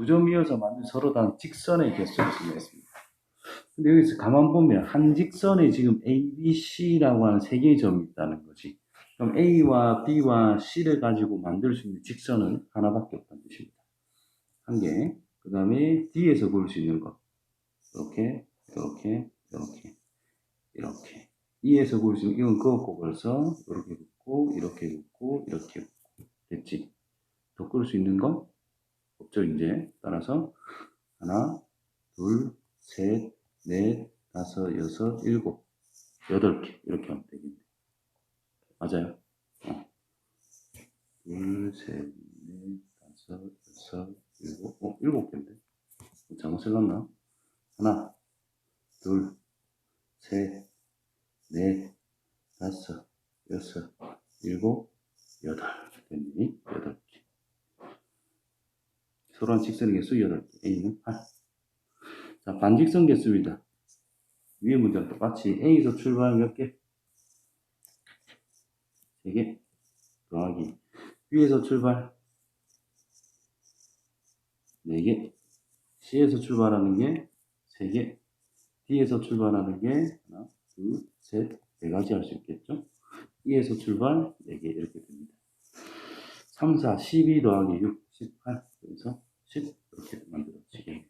두 점 이어서 만든 서로 다른 직선의 개수를 수정했습니다. 근데 여기서 가만 보면 한 직선에 지금 A, B, C라고 하는 세 개의 점이 있다는 거지. 그럼 A와 B와 C를 가지고 만들 수 있는 직선은 하나밖에 없다는 뜻입니다. 한 개. 그 다음에 D에서 그을 수 있는 것. 이렇게, 이렇게, 이렇게, 이렇게. E에서 그을 수 있는, 이건 그었고 벌써, 이렇게 긋고, 이렇게 긋고, 이렇게 긋고. 됐지? 더 그을 수 있는 거? 없죠, 이제. 따라서, 하나, 둘, 셋, 넷, 다섯, 여섯, 일곱, 여덟 개. 이렇게 하면 되겠네. 맞아요. 어. 둘, 셋, 넷, 다섯, 여섯, 일곱, 어, 일곱 개인데? 잘못 쓸렀나? 하나, 둘, 셋, 넷, 다섯, 여섯, 일곱, 여덟. 됐니? 여덟 개. 한 직선의 개수 여덟 개. A는 8. 자, 반직선 개수입니다. 위에 문제랑 똑같이 A에서 출발 몇 개? 3개. 더하기. B에서 출발 4개. C에서 출발하는 게 3개. D에서 출발하는 게 하나, 둘, 셋, 네 가지 할 수 있겠죠? E에서 출발 4개 이렇게 됩니다. 3, 4, 12 더하기 6, 18. 그래서 10 이렇게 만들어지게